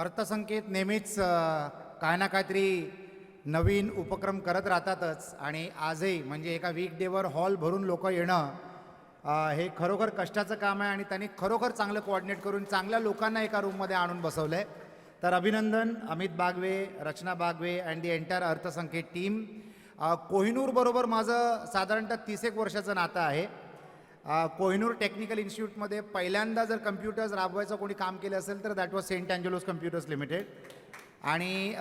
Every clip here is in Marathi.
अर्थसंकेत नेहमीच काय ना काहीतरी नवीन उपक्रम करत राहतातच. आणि आजही म्हणजे एका वीक डेवर हॉल भरून लोक येणं हे खरोखर कष्टाचं काम आहे. आणि त्यांनी खरोखर चांगलं कोऑर्डिनेट करून चांगल्या लोकांना एका रूममध्ये आणून बसवलं आहे तर अभिनंदन Amit Bagwe Rachana Bagwe and the entire Arthasanket team कोहिनूरबरोबर माझं साधारणतः तीस एक वर्षाचं नातं आहे. कोहिनूर टेक्निकल इन्स्टिट्यूटमध्ये पहिल्यांदा जर कम्प्युटर्स राबवायचं कोणी काम केलं असेल तर that was Saint Angelo's Computers Limited. आणि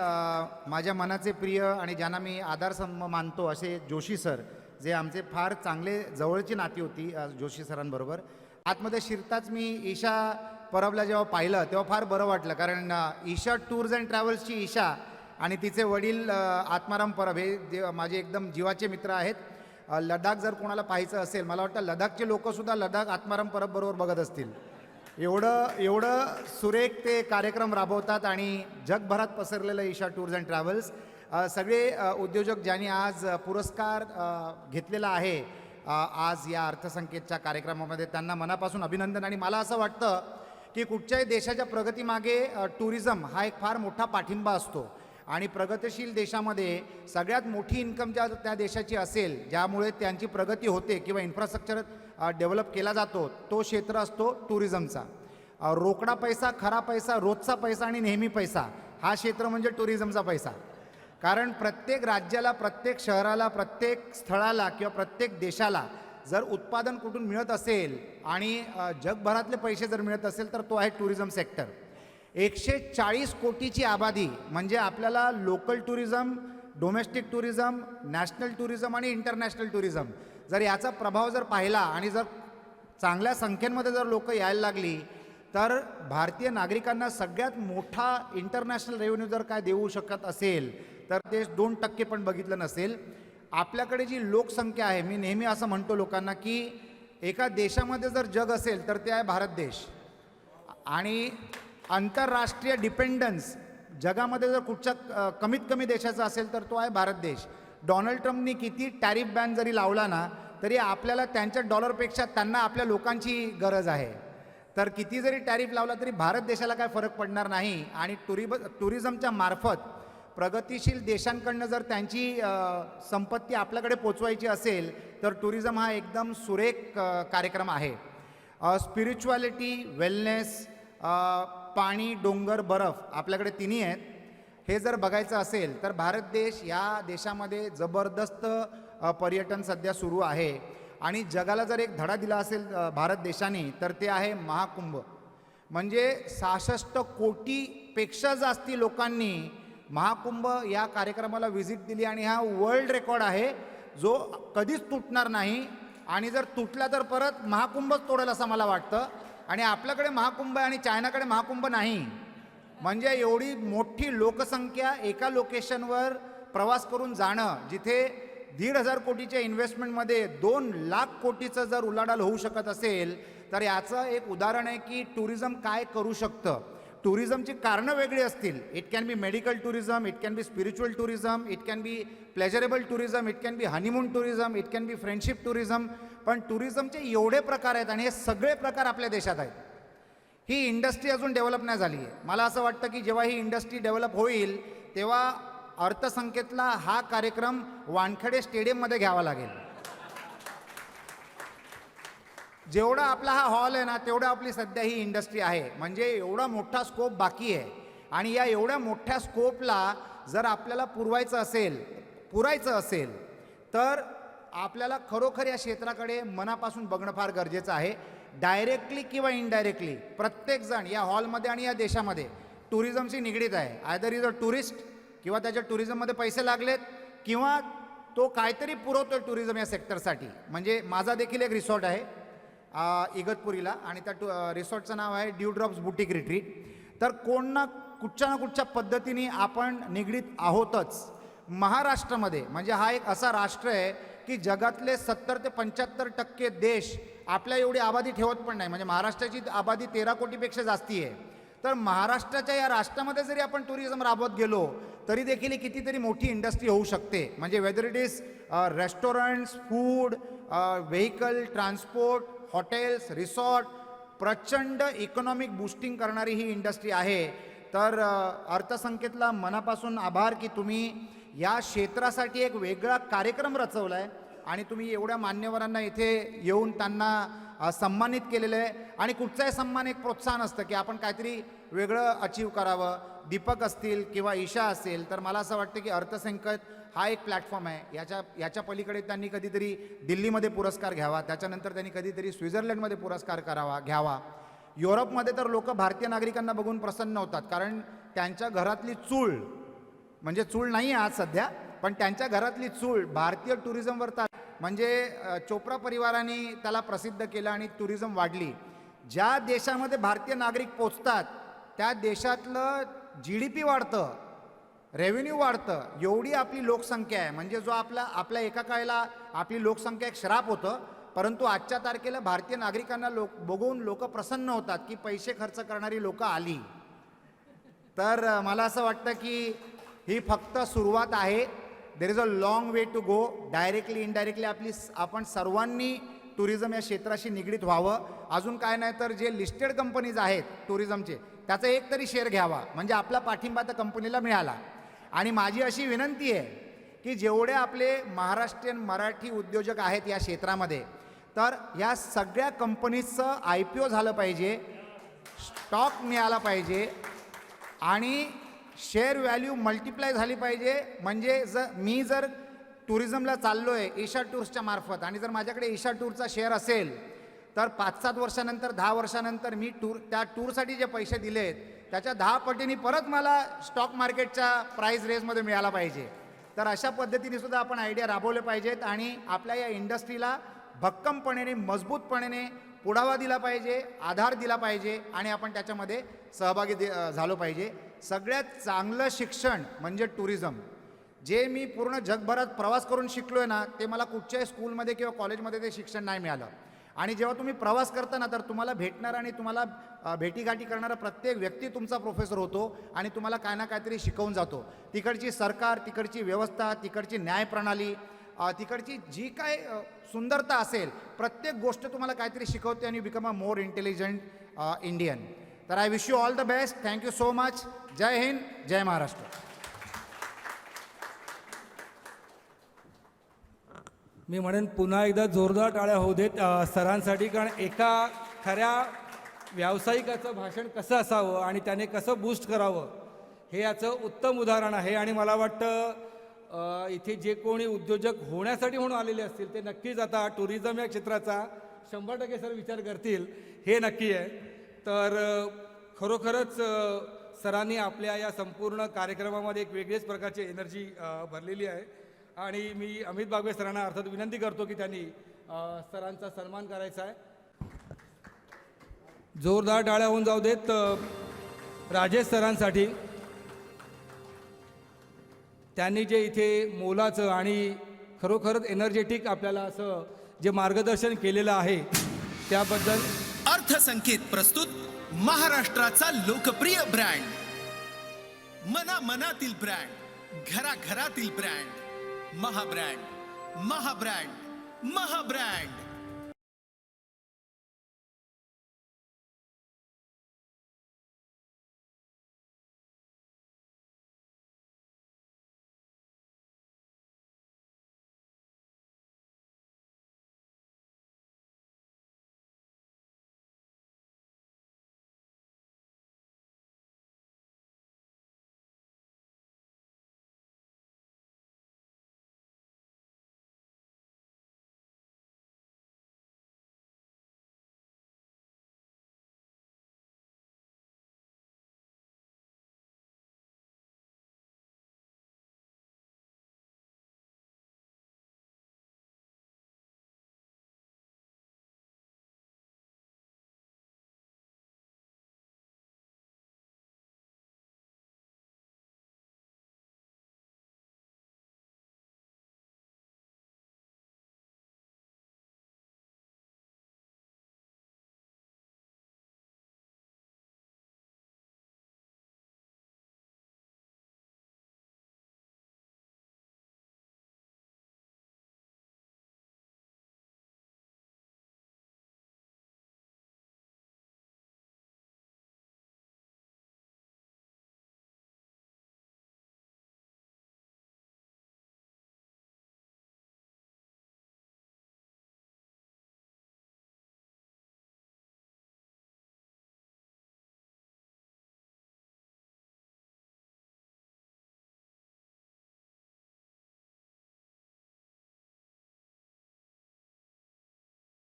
माझ्या मनाचे प्रिय आणि ज्यांना मी आधारसम मानतो असे जोशी सर जे आमचे फार चांगले जवळची नाती होती जोशी सरांबरोबर. आतमध्ये शिरताच मी ईशा परबला जेव्हा पाहिलं तेव्हा फार बरं वाटलं. कारण ईशा टूर्स अँड ट्रॅव्हल्सची ईशा आणि तिचे वडील आत्माराम परब हे जे माझे एकदम जीवाचे मित्र आहेत. लडाख जर कोणाला पाहायचं असेल मला वाटतं लडाखचे लोकसुद्धा लडाख आत्माराम परब बरोबर बघत असतील. एवढं एवढं सुरेख ते कार्यक्रम राबवतात आणि जगभरात पसरलेलं ईशा टूर्स अँड ट्रॅव्हल्स. सगळे उद्योजक ज्यांनी आज पुरस्कार घेतलेला आहे आज या अर्थसंकेतच्या कार्यक्रमामध्ये त्यांना मनापासून अभिनंदन. आणि मला असं वाटतं की कुठच्याही देशाच्या प्रगतीमागे टुरिझम हा एक फार मोठा पाठिंबा असतो. आणि प्रगतशील देशामध्ये सगळ्यात मोठी इन्कम ज्या त्या देशाची असेल ज्यामुळे त्यांची प्रगती होते किंवा इन्फ्रास्ट्रक्चर डेव्हलप केला जातो तो क्षेत्र असतो टुरिझमचा रोकडा पैसा खरा पैसा रोजचा पैसा आणि नेहमी पैसा हा क्षेत्र म्हणजे टुरिझमचा पैसा. कारण प्रत्येक राज्याला प्रत्येक शहराला प्रत्येक स्थळाला किंवा प्रत्येक देशाला जर उत्पादन कुठून मिळत असेल आणि जगभरातले पैसे जर मिळत असेल तर तो आहे टुरिझम सेक्टर एकशे चाळीस कोटीची आबादी म्हणजे आपल्याला local tourism domestic tourism national tourism आणि इंटरनॅशनल टुरिझम जर याचा प्रभाव जर पाहिला आणि जर चांगल्या संख्येमध्ये जर लोकं यायला लागली तर भारतीय नागरिकांना सगळ्यात मोठा इंटरनॅशनल रेव्हेन्यू जर काय देऊ शकत असेल तर ते दोन टक्के पण बघितलं नसेल. आपल्याकडे जी लोकसंख्या आहे मी नेहमी असं म्हणतो लोकांना की एका देशामध्ये जर जग असेल तर ते आहे भारत देश. आणि आंतरराष्ट्रीय डिपेंडन्स जगामध्ये जर कुठच्या कमीत कमी देशाचा असेल तर तो आहे भारत देश. डोनाल्ड ट्रम्पनी किती टॅरिफ बॅन जरी लावला ना तरी आपल्याला त्यांच्या डॉलरपेक्षा त्यांना आपल्या लोकांची गरज आहे. तर किती जरी टॅरिफ लावला तरी भारत देशाला काय फरक पडणार नाही आणि टुरिब टुरिझमच्या मार्फत प्रगतीशील देशांकडनं जर त्यांची संपत्ती आपल्याकडे पोचवायची असेल तर टुरिझम हा एकदम सुरेख कार्यक्रम आहे. स्पिरिच्युअलिटी वेलनेस पाणी डोंगर बर्फ आपल्याकडे तिन्ही आहेत. हे जर बघायचं असेल तर भारत देश या देशामध्ये जबरदस्त पर्यटन सध्या सुरू आहे. आणि जगाला जर एक धडा दिला असेल भारत देशाने तर ते आहे महाकुंभ. म्हणजे सहासष्ट कोटीपेक्षा जास्ती लोकांनी महाकुंभ या कार्यक्रमाला व्हिजिट दिली आणि हा वर्ल्ड रेकॉर्ड आहे जो कधीच तुटणार नाही. आणि जर तुटला तर परत महाकुंभच तोडेल असं मला वाटतं. आणि आपल्याकडे महाकुंभ आहे आणि चायनाकडे महाकुंभ नाही. म्हणजे एवढी मोठी लोकसंख्या एका लोकेशनवर प्रवास करून जाणं जिथे दीड हजार कोटीच्या इन्व्हेस्टमेंटमध्ये दोन लाख कोटीचं जर उलाढाल होऊ शकत असेल तर याचं एक उदाहरण आहे की टुरिझम काय करू शकतं? टुरिझमची कारणं वेगळी असतील. It can be medical tourism it can be spiritual tourism it can be pleasurable tourism it can be honeymoon tourism it can be friendship tourism पण टुरिझमचे एवढे प्रकार आहेत आणि हे सगळे प्रकार आपल्या देशात आहेत. ही इंडस्ट्री अजून डेव्हलप नाही झाली आहे. मला असं वाटतं की जेव्हा ही इंडस्ट्री डेव्हलप होईल तेव्हा अर्थसंकेतला हा कार्यक्रम वानखेडे स्टेडियममध्ये घ्यावा लागेल. जेवढा आपला हा हॉल आहे ना तेवढं आपली सध्या ही इंडस्ट्री आहे. म्हणजे एवढा मोठा स्कोप बाकी आहे. आणि या एवढ्या मोठ्या स्कोपला जर आपल्याला पुरवायचं असेल पुरायचं असेल तर आपल्याला खरोखर या क्षेत्राकडे मनापासून बघणं फार गरजेचं आहे. डायरेक्टली किंवा इनडायरेक्टली प्रत्येकजण या हॉलमध्ये आणि या देशामध्ये टुरिझमशी निगडीत आहे. आयदर इज अ टुरिस्ट किंवा त्याच्या टुरिझममध्ये पैसे लागलेत किंवा तो काहीतरी पुरवतो टुरिझम या सेक्टरसाठी म्हणजे माझा देखील एक रिसॉर्ट आहे. इगतपुरीला. आणि त्या टू रिसॉर्टचं नाव आहे ड्यू ड्रॉप्स बुटीक रिट्रीट. तर कोण ना कुठच्या ना कुठच्या पद्धतीने आपण निगडीत आहोतच महाराष्ट्रामध्ये म्हणजे हा एक असा राष्ट्र आहे की जगातले सत्तर ते पंच्याहत्तर टक्के देश आपल्या एवढी आबादी ठेवत पण नाही. म्हणजे महाराष्ट्राची आबादी तेरा कोटीपेक्षा जास्ती आहे. तर महाराष्ट्राच्या या राष्ट्रामध्ये जरी आपण टुरिझम राबवत गेलो तरी देखील कितीतरी मोठी इंडस्ट्री होऊ शकते. म्हणजे whether it is restaurants food vehicle transport hotels resort प्रचंड इकॉनॉमिक बूस्टिंग करणारी ही इंडस्ट्री आहे. तर अर्थसंख्येतला अर्थसंकेतला मनापासून आभार की तुम्ही या क्षेत्रासाठी एक वेगळा कार्यक्रम रचवला आहे आणि तुम्ही एवढ्या मान्यवरांना इथे येऊन त्यांना सन्मानित केलेलं आहे. आणि कुठचाही सन्मान एक प्रोत्साहन असतं की आपण काहीतरी वेगळं अचीव करावं. दीपक असतील किंवा ईशा असेल तर मला असं वाटतं की अर्थसंकट हा एक प्लॅटफॉर्म आहे. याच्या याच्या पलीकडे त्यांनी कधीतरी दिल्लीमध्ये पुरस्कार घ्यावा. त्याच्यानंतर त्यांनी कधीतरी स्वित्झर्लंडमध्ये पुरस्कार करावा घ्यावा. युरोपमध्ये तर लोक भारतीय नागरिकांना बघून प्रसन्न होतात. कारण त्यांच्या घरातली चूळ म्हणजे चूळ नाही आहे आज सध्या पण त्यांच्या घरातली चूळ भारतीय टुरिझमवर तर म्हणजे चोप्रा परिवाराने त्याला प्रसिद्ध केलं आणि टुरिझम वाढली. ज्या देशामध्ये भारतीय नागरिक पोचतात त्या देशातलं जी डी पी वाढतं रेव्हेन्यू वाढतं एवढी आपली लोकसंख्या आहे. म्हणजे जो आपला आपल्या एका काळेला आपली लोकसंख्या एक श्राप होतं परंतु आजच्या तारखेला भारतीय नागरिकांना लोक बघून लोक प्रसन्न होतात की पैसे खर्च करणारी लोक आली. तर मला असं वाटतं की ही फक्त सुरुवात आहे. There is a long way to go directly indirectly आपली आपण सर्वांनी टुरिझम या क्षेत्राशी निगडीत व्हावं. अजून काय नाही तर जे लिस्टेड कंपनीज आहेत टुरिझमचे त्याचा एक तरी शेअर घ्यावा. म्हणजे आपला पाठिंबा त्या कंपनीला मिळाला. आणि माझी अशी विनंती आहे की जेवढे आपले महाराष्ट्रीयन मराठी उद्योजक आहेत या क्षेत्रामध्ये तर या सगळ्या कंपनीजचं आय पी ओ झालं पाहिजे स्टॉक मिळाला पाहिजे आणि शेअर व्हॅल्यू मल्टिप्लाय झाली पाहिजे. म्हणजे जर मी जर टुरिझमला चाललो आहे ईशा टूर्सच्या मार्फत आणि जर माझ्याकडे ईशा टूरचा शेअर असेल तर पाच सात वर्षानंतर दहा वर्षानंतर मी टूर त्या टूरसाठी जे पैसे दिलेत त्याच्या दहा पटीने परत मला स्टॉक मार्केटच्या प्राईस रेजमध्ये मिळाला पाहिजे. तर अशा पद्धतीने सुद्धा आपण आयडिया राबवले पाहिजेत आणि आपल्या या इंडस्ट्रीला भक्कमपणे मजबूतपणे पुढावा दिला पाहिजे आधार दिला पाहिजे आणि आपण त्याच्यामध्ये सहभागी दे- झालो पाहिजे. सगळ्यात चांगलं शिक्षण म्हणजे टुरिझम. जे मी पूर्ण जगभरात प्रवास करून शिकलो आहे ना ते मला कुठच्याही स्कूलमध्ये किंवा कॉलेजमध्ये ते शिक्षण नाही मिळालं. आणि जेव्हा तुम्ही प्रवास करता ना तर तुम्हाला भेटणार आणि तुम्हाला भेटीगाठी करणारा प्रत्येक व्यक्ती तुमचा प्रोफेसर होतो आणि तुम्हाला काय ना काहीतरी शिकवून जातो. तिकडची सरकार तिकडची व्यवस्था तिकडची न्यायप्रणाली तिकडची जी काय सुंदरता असेल प्रत्येक गोष्ट तुम्हाला काहीतरी शिकवते आणि become a more intelligent Indian तर I wish you all the best thank you so much जय हिंद जय महाराष्ट्र मी म्हणेन पुन्हा एकदा जोरदार टाळ्या होऊ देत सरांसाठी कारण एका खऱ्या व्यावसायिकाचं भाषण कसं असावं आणि त्याने कसं बूस्ट करावं हे याचं उत्तम उदाहरण आहे. आणि मला वाटतं इथे जे कोणी उद्योजक होण्यासाठी म्हणून आलेले असतील ते नक्कीच आता टुरिझम या क्षेत्राचा शंभर टक्के सर विचार करतील हे नक्की आहे. तर खरोखरच सरांनी आपल्या या संपूर्ण कार्यक्रमामध्ये एक वेगळीच प्रकारची एनर्जी भरलेली आहे. आणि मी अमित बागवे सरांना अर्थात विनंती करतो की त्यांनी सरांचा सन्मान करायचा आहे. जोरदार टाळ्या होऊन जाऊ देत राजेश सरांसाठी. त्यांनी जे इथे मोलाचं आणि खरोखरच एनर्जेटिक आपल्याला असं जे मार्गदर्शन केलेलं आहे त्याबद्दल अर्थसंकेत प्रस्तुत महाराष्ट्राचा लोकप्रिय ब्रँड. मना मनातील ब्रँड घराघरातील ब्रँड. महाब्रँड महाब्रँड महाब्रँड